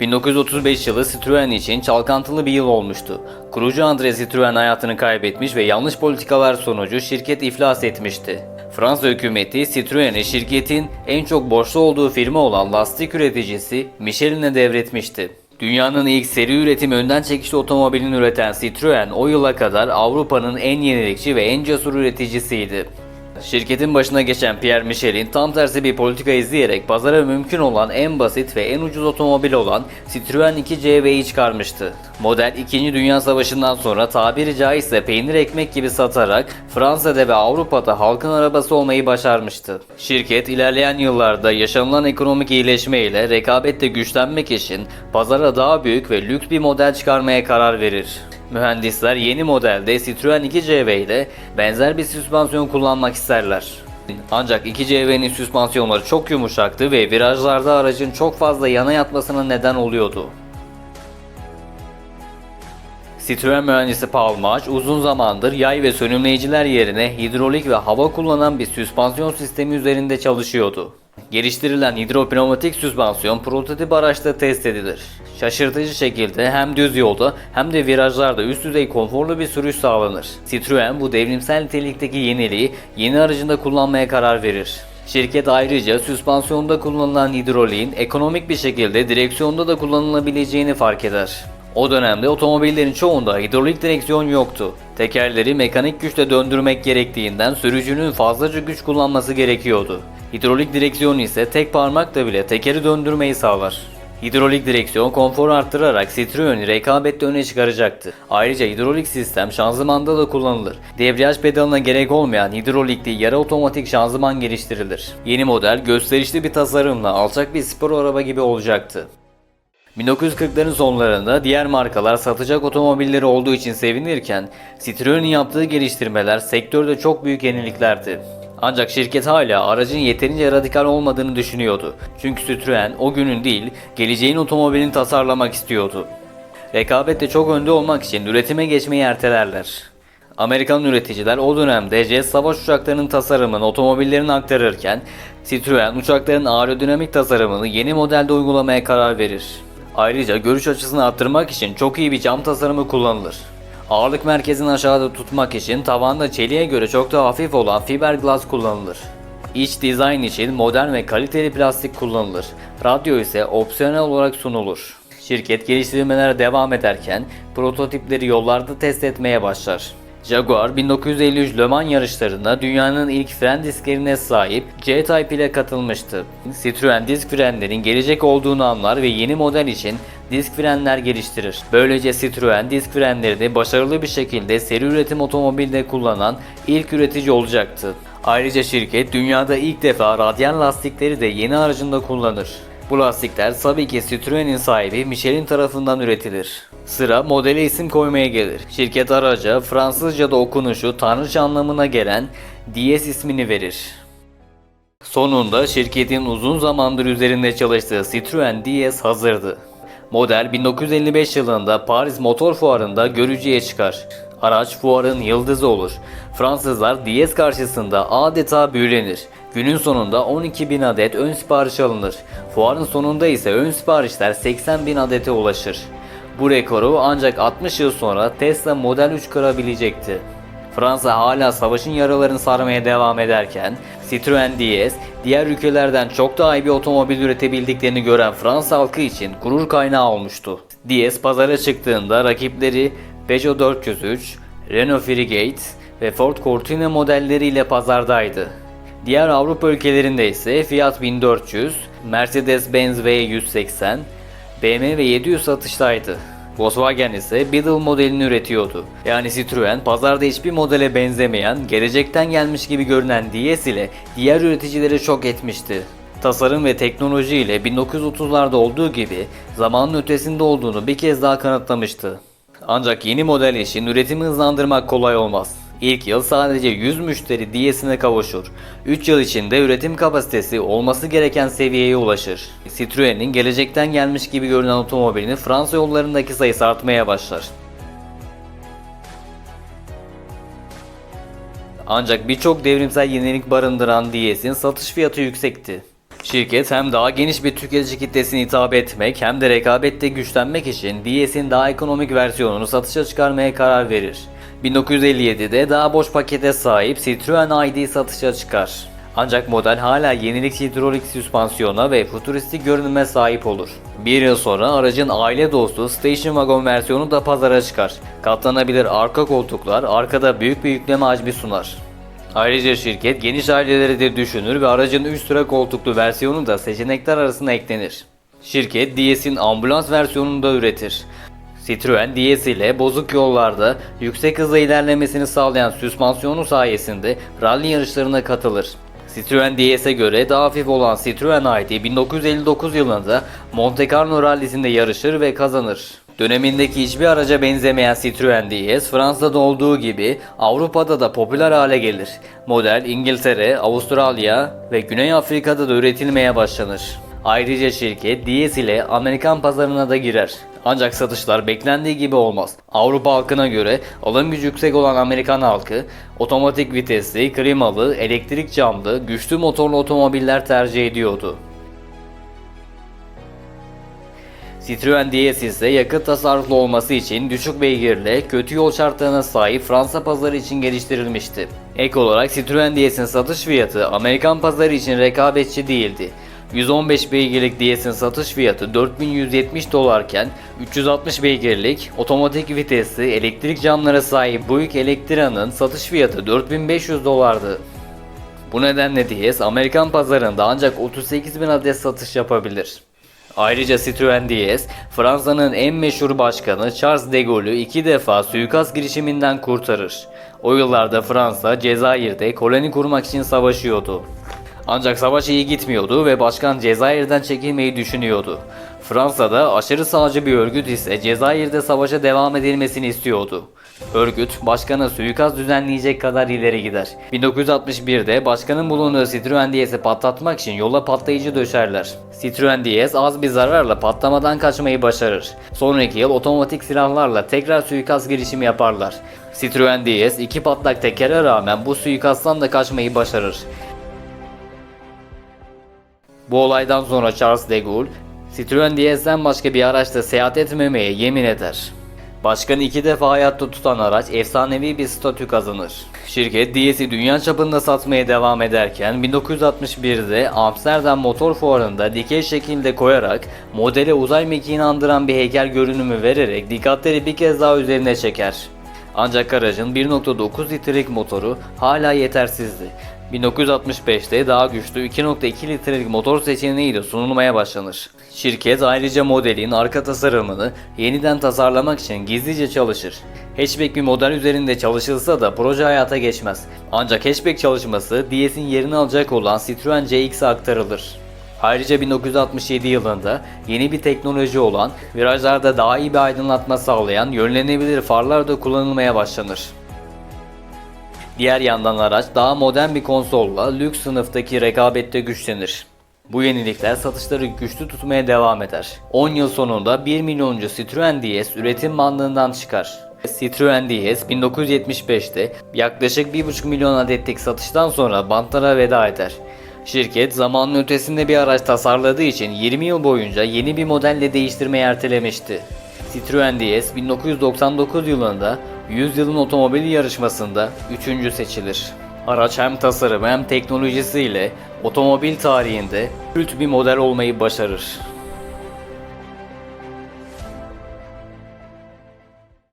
1935 yılı Citroen için çalkantılı bir yıl olmuştu. Kurucu André Citroen hayatını kaybetmiş ve yanlış politikalar sonucu şirket iflas etmişti. Fransa hükümeti Citroen'i şirketin en çok borçlu olduğu firma olan lastik üreticisi Michelin'e devretmişti. Dünyanın ilk seri üretim önden çekişli otomobilini üreten Citroen o yıla kadar Avrupa'nın en yenilikçi ve en cesur üreticisiydi. Şirketin başına geçen Pierre Michelin tam tersi bir politika izleyerek pazara mümkün olan en basit ve en ucuz otomobil olan Citroen 2 CV'yi çıkarmıştı. Model 2. Dünya Savaşı'ndan sonra tabiri caizse peynir ekmek gibi satarak Fransa'da ve Avrupa'da halkın arabası olmayı başarmıştı. Şirket ilerleyen yıllarda yaşanılan ekonomik iyileşme ile rekabette güçlenmek için pazara daha büyük ve lüks bir model çıkarmaya karar verir. Mühendisler yeni modelde Citroen 2CV ile benzer bir süspansiyon kullanmak isterler. Ancak 2CV'nin süspansiyonları çok yumuşaktı ve virajlarda aracın çok fazla yana yatmasına neden oluyordu. Citroen mühendisi Paul Mach uzun zamandır yay ve sönümleyiciler yerine hidrolik ve hava kullanan bir süspansiyon sistemi üzerinde çalışıyordu. Geliştirilen hidropneumatik süspansiyon prototip araçta test edilir. Şaşırtıcı şekilde hem düz yolda hem de virajlarda üst düzey konforlu bir sürüş sağlanır. Citroen bu devrimsel nitelikteki yeniliği yeni aracında kullanmaya karar verir. Şirket ayrıca süspansiyonda kullanılan hidroliğin ekonomik bir şekilde direksiyonda da kullanılabileceğini fark eder. O dönemde otomobillerin çoğunda hidrolik direksiyon yoktu. Tekerleri mekanik güçle döndürmek gerektiğinden sürücünün fazlaca güç kullanması gerekiyordu. Hidrolik direksiyon ise tek parmakla bile tekeri döndürmeyi sağlar. Hidrolik direksiyon konforu arttırarak Citroen'i rekabette öne çıkaracaktı. Ayrıca hidrolik sistem şanzımanda da kullanılır. Debriyaj pedalına gerek olmayan hidrolikli yarı otomatik şanzıman geliştirilir. Yeni model gösterişli bir tasarımla alçak bir spor araba gibi olacaktı. 1940'ların sonlarında diğer markalar satacak otomobilleri olduğu için sevinirken Citroen'in yaptığı geliştirmeler sektörde çok büyük yeniliklerdi. Ancak şirket hala aracın yeterince radikal olmadığını düşünüyordu. Çünkü Citroen o günün değil, geleceğin otomobilini tasarlamak istiyordu. Rekabette çok önde olmak için üretime geçmeyi ertelerler. Amerikan üreticiler o dönemde jet savaş uçaklarının tasarımını otomobillerine aktarırken Citroen uçakların aerodinamik tasarımını yeni modelde uygulamaya karar verir. Ayrıca görüş açısını arttırmak için çok iyi bir cam tasarımı kullanılır. Ağırlık merkezini aşağıda tutmak için tavanda çeliğe göre çok daha hafif olan fiberglass kullanılır. İç dizayn için modern ve kaliteli plastik kullanılır. Radyo ise opsiyonel olarak sunulur. Şirket geliştirmelere devam ederken prototipleri yollarda test etmeye başlar. Jaguar 1953 Le Mans yarışlarında dünyanın ilk fren disklerine sahip C-Type ile katılmıştı. Citroen disk frenlerin gelecek olduğunu anlar ve yeni model için disk frenler geliştirir. Böylece Citroen disk frenlerini başarılı bir şekilde seri üretim otomobilde kullanan ilk üretici olacaktı. Ayrıca şirket dünyada ilk defa radyal lastikleri de yeni aracında kullanır. Bu lastikler tabii ki Citroen'in sahibi Michelin tarafından üretilir. Sıra modele isim koymaya gelir. Şirket araca Fransızca'da okunuşu tanrıça anlamına gelen DS ismini verir. Sonunda şirketin uzun zamandır üzerinde çalıştığı Citroen DS hazırdı. Model 1955 yılında Paris Motor Fuarı'nda görücüye çıkar. Araç fuarın yıldızı olur. Fransızlar DS karşısında adeta büyülenir. Günün sonunda 12 bin adet ön sipariş alınır. Fuarın sonunda ise ön siparişler 80 bin adete ulaşır. Bu rekoru ancak 60 yıl sonra Tesla Model 3 kırabilecekti. Fransa hala savaşın yaralarını sarmaya devam ederken Citroen DS diğer ülkelerden çok daha iyi bir otomobil üretebildiklerini gören Fransa halkı için gurur kaynağı olmuştu. DS pazara çıktığında rakipleri Peugeot 403, Renault Frigate ve Ford Cortina modelleriyle pazardaydı. Diğer Avrupa ülkelerinde ise Fiat 1400, Mercedes-Benz V180, BMW 700 satıştaydı. Volkswagen ise Beetle modelini üretiyordu. Yani Citroen pazarda hiçbir modele benzemeyen, gelecekten gelmiş gibi görünen DS ile diğer üreticileri şok etmişti. Tasarım ve teknoloji ile 1930'larda olduğu gibi zamanın ötesinde olduğunu bir kez daha kanıtlamıştı. Ancak yeni model için üretimi hızlandırmak kolay olmaz. İlk yıl sadece 100 müşteri diyesine kavuşur. 3 yıl içinde üretim kapasitesi olması gereken seviyeye ulaşır. Citroen'in gelecekten gelmiş gibi görünen otomobilinin Fransa yollarındaki sayısı artmaya başlar. Ancak birçok devrimsel yenilik barındıran DS'in satış fiyatı yüksekti. Şirket hem daha geniş bir tüketici kitlesine hitap etmek hem de rekabette güçlenmek için DS'in daha ekonomik versiyonunu satışa çıkarmaya karar verir. 1957'de daha boş pakete sahip Citroen ID satışa çıkar. Ancak model hala yenilikçi hidrolik süspansiyona ve futuristik görünüme sahip olur. Bir yıl sonra aracın aile dostu Station Wagon versiyonu da pazara çıkar. Katlanabilir arka koltuklar arkada büyük bir yükleme hacmi sunar. Ayrıca şirket geniş aileleri de düşünür ve aracın 3 sıra koltuklu versiyonu da seçenekler arasına eklenir. Şirket DS'in ambulans versiyonunu da üretir. Citroen DS ile bozuk yollarda yüksek hızla ilerlemesini sağlayan süspansiyonu sayesinde rally yarışlarına katılır. Citroen DS'e göre daha hafif olan Citroen ID 1959 yılında Monte Carlo rallisinde yarışır ve kazanır. Dönemindeki hiçbir araca benzemeyen Citroen DS Fransa'da olduğu gibi Avrupa'da da popüler hale gelir. Model İngiltere, Avustralya ve Güney Afrika'da da üretilmeye başlanır. Ayrıca şirket DS ile Amerikan pazarına da girer. Ancak satışlar beklendiği gibi olmaz. Avrupa halkına göre alım gücü yüksek olan Amerikan halkı otomatik vitesli, klimalı, elektrik camlı, güçlü motorlu otomobiller tercih ediyordu. Citroen DS ise yakıt tasarruflu olması için düşük beygirle kötü yol şartlarına sahip Fransa pazarı için geliştirilmişti. Ek olarak Citroen DS'in satış fiyatı Amerikan pazarı için rekabetçi değildi. 115 beygirlik DS'in satış fiyatı 4170 dolarken 360 beygirlik otomatik vitesli elektrik camlara sahip Buick Electra'nın satış fiyatı 4500 dolardı. Bu nedenle DS Amerikan pazarında ancak 38 bin adet satış yapabilir. Ayrıca Citroen DS, Fransa'nın en meşhur başkanı Charles de Gaulle'ü iki defa suikast girişiminden kurtarır. O yıllarda Fransa, Cezayir'de koloni kurmak için savaşıyordu. Ancak savaş iyi gitmiyordu ve başkan Cezayir'den çekilmeyi düşünüyordu. Fransa'da aşırı sağcı bir örgüt ise Cezayir'de savaşa devam edilmesini istiyordu. Örgüt, başkana suikast düzenleyecek kadar ileri gider. 1961'de başkanın bulunduğu Citroen DS'i patlatmak için yola patlayıcı döşerler. Citroen DS az bir zararla patlamadan kaçmayı başarır. Sonraki yıl otomatik silahlarla tekrar suikast girişimi yaparlar. Citroen DS iki patlak tekere rağmen bu suikasttan da kaçmayı başarır. Bu olaydan sonra Charles de Gaulle, Citroen DS'den başka bir araçla seyahat etmemeye yemin eder. Başkanı iki defa hayatta tutan araç efsanevi bir statü kazanır. Şirket DS'i dünya çapında satmaya devam ederken 1961'de Amsterdam Motor Fuarı'nda dikey şekilde koyarak modele uzay mekiğini andıran bir heykel görünümü vererek dikkatleri bir kez daha üzerine çeker. Ancak aracın 1.9 litrelik motoru hala yetersizdi. 1965'te daha güçlü 2.2 litrelik motor seçeneği de sunulmaya başlanır. Şirket ayrıca modelin arka tasarımını yeniden tasarlamak için gizlice çalışır. Hatchback bir model üzerinde çalışılsa da proje hayata geçmez. Ancak hatchback çalışması DS'in yerini alacak olan Citroen CX'e aktarılır. Ayrıca 1967 yılında yeni bir teknoloji olan virajlarda daha iyi bir aydınlatma sağlayan yönlenebilir farlar da kullanılmaya başlanır. Diğer yandan araç daha modern bir konsolla lüks sınıftaki rekabette güçlenir. Bu yenilikler satışları güçlü tutmaya devam eder. 10 yıl sonunda 1 milyoncu Citroen DS üretim bandından çıkar. Citroen DS 1975'te yaklaşık 1,5 milyon adetlik satıştan sonra bantlara veda eder. Şirket zamanın ötesinde bir araç tasarladığı için 20 yıl boyunca yeni bir modelle değiştirmeyi ertelemişti. Citroen DS 1999 yılında 100 yılın otomobili yarışmasında 3. seçilir. Araç hem tasarım hem teknolojisiyle otomobil tarihinde kült bir model olmayı başarır.